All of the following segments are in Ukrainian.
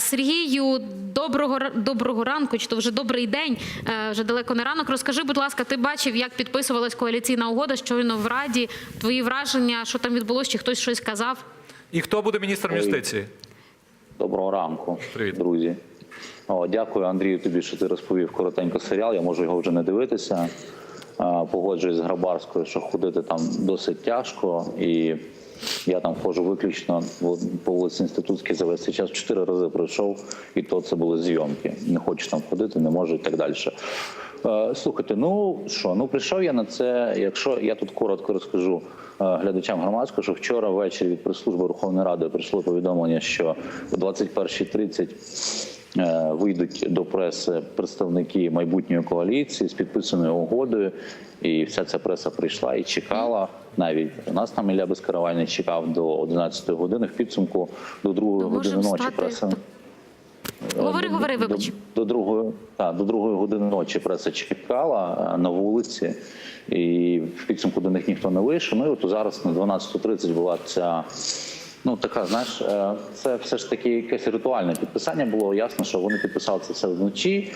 Е, Сергію, доброго доброго ранку, чи то вже добрий день, е, вже далеко не ранок. Розкажи, будь ласка, ти бачив, як підписувалась коаліційна угода щойно в Раді? Твої враження, що там відбулося, чи хтось щось казав? І хто буде міністром юстиції? Доброго ранку, Привіт. друзі. О, дякую, Андрію, тобі, що ти розповів коротенько серіал. Я можу його вже не дивитися. Погоджуюсь з Грабарською, що ходити там досить тяжко. І я там ходжу виключно по вулиці Інститутській за весь цей час. Чотири рази пройшов, і то це були зйомки. Не хочу там ходити, не можу і так далі. Е, Слухайте, ну що, ну прийшов я на це. Якщо я тут коротко розкажу е, глядачам громадського, що вчора ввечері від прес-служби Верховної Ради прийшло повідомлення, що о 21.30 е, вийдуть до преси представники майбутньої коаліції з підписаною угодою. І вся ця преса прийшла і чекала. Навіть у нас там Ілля Безкаравальний чекав до 11 години в підсумку до 2 години ночі. Преса Говори, до- говори, вибач. До, другої, та, до другої години ночі преса чекала е, на вулиці, і в підсумку до них ніхто не вийшов. Ну і от зараз на 12.30 була ця. Ну, така, знаєш, е, це все ж таки якесь ритуальне підписання було. Ясно, що вони підписали це все вночі.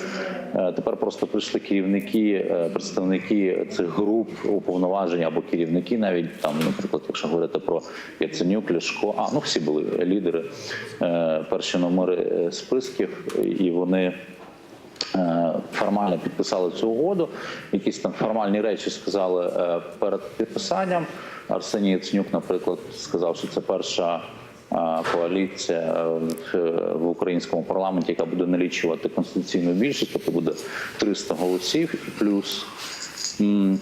Е, Тепер просто прийшли керівники, е, представники цих груп уповноважені або керівники, навіть там, наприклад, якщо говорити про Яценюк, Ляшко, а ну всі були лідери, перші номери списків, і вони. Е, Формально підписали цю угоду. Якісь там формальні речі сказали е, перед підписанням. Арсеній Яценюк, наприклад, сказав, що це перша е, коаліція в- в українському парламенті, яка буде налічувати конституційну більшість, тобто буде 300 голосів і плюс.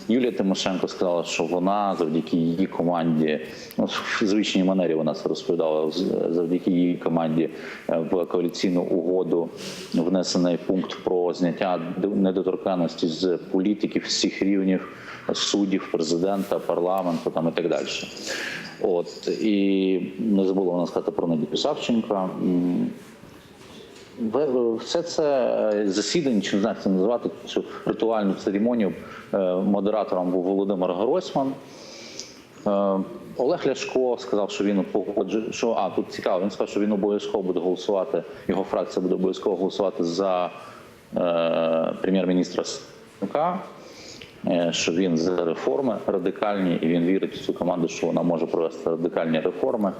Юлія Тимошенко сказала, що вона завдяки її команді, ну в звичній манері вона це розповідала. Завдяки її команді е, в коаліційну угоду внесений пункт про зняття недоторканності з політиків всіх рівнів суддів, президента, парламенту там і так далі. От і не забула вона сказати про Надію Савченка. В- Все це е, засідання, чи не знаю, це називати цю ритуальну церемонію. е, Модератором був Володимир Гройсман. Е, Олег Ляшко сказав, що він погоджує, що а тут цікаво. Він сказав, що він обов'язково буде голосувати. Його фракція буде обов'язково голосувати за е, прем'єр-міністра Сенка. е, Що він за реформи радикальні, і він вірить в цю команду, що вона може провести радикальні реформи.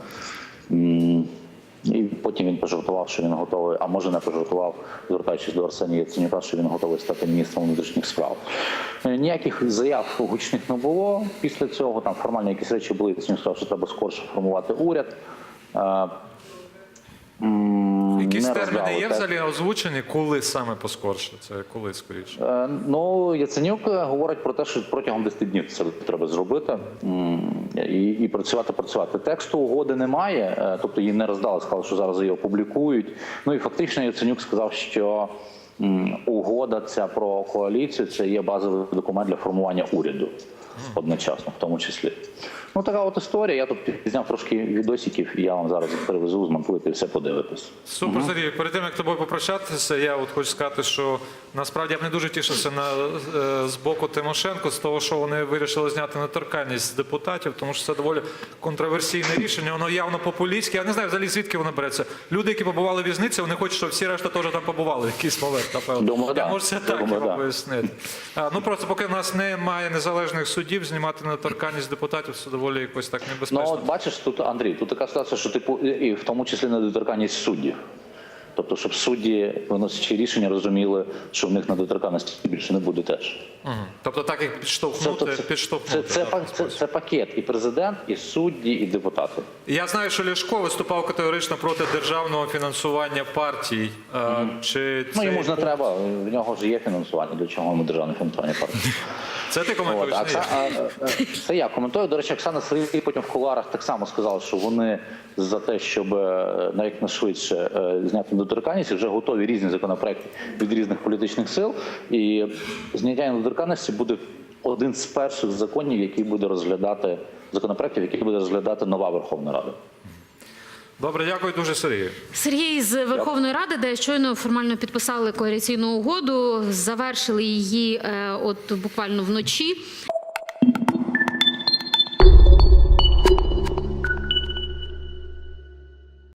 І потім він пожартував, що він готовий, а може не пожартував, звертаючись до Арсенія Яценюка, що він готовий стати міністром внутрішніх справ. Е, Ніяких заяв гучних не було. Після цього там формально якісь речі були. Яценюк сказав, що треба скорше формувати уряд. Якісь не терміни є взагалі озвучені? Коли саме поскорше? Це коли скоріше? Е, Ну, Яценюк е, говорить про те, що протягом 10 днів це треба зробити і, і працювати, працювати. Тексту угоди немає, е, тобто її не роздали, сказали, що зараз її опублікують. Ну і фактично Яценюк сказав, що угода ця про коаліцію це є базовий документ для формування уряду одночасно, в тому числі. Ну така от історія. Я тут зняв трошки відосиків, і я вам зараз їх перевезу, змонтуєте і все подивитесь. Супер, Сергій. Перед тим як тобою попрощатися, я от хочу сказати, що насправді я б не дуже тішився на е, з боку Тимошенко з того, що вони вирішили зняти недоторканність з депутатів, тому що це доволі контроверсійне рішення. Воно явно популістське. Я не знаю взагалі звідки воно береться. Люди, які побували в в'язниці, вони хочуть, щоб всі решта теж там побували. в Якийсь момент, напевно. Думаю, я да. можу це так Думаю, його да. пояснити. А, ну просто поки в нас немає незалежних суддів, знімати недоторканність депутатів це доволі якось так Ну, небезпечно. от бачиш, тут Андрій, тут така ситуація, що типу, і в тому числі недоторканність суддів. Тобто, щоб судді, виносячи рішення, розуміли, що в них недоторканності більше не буде теж. Мгм. Тобто так як підштовхнути, Тобто це, підштовхнути. це, це, це, це пакет і президент, і судді, і депутати. Я знаю, що Ляшко виступав категорично проти державного фінансування партій. Е, Чи Ну йому ж не треба, в нього ж є фінансування, для чого йому державне фінансування партії. це ти От, коментуєш? а не я. Окса- а, е, Це я коментую. До речі, Оксана Сергій потім в кулуарах так само сказала, що вони за те, щоб е, найшвидше е, зняти недоторканність, вже готові різні законопроекти від різних політичних сил. І зняття недоторканності буде один з перших законів, який буде розглядати законопроектів, який буде розглядати нова Верховна Рада. Добре, дякую дуже, Сергію. Сергій з Верховної Ради, де щойно формально підписали коаліційну угоду, завершили її е, от буквально вночі.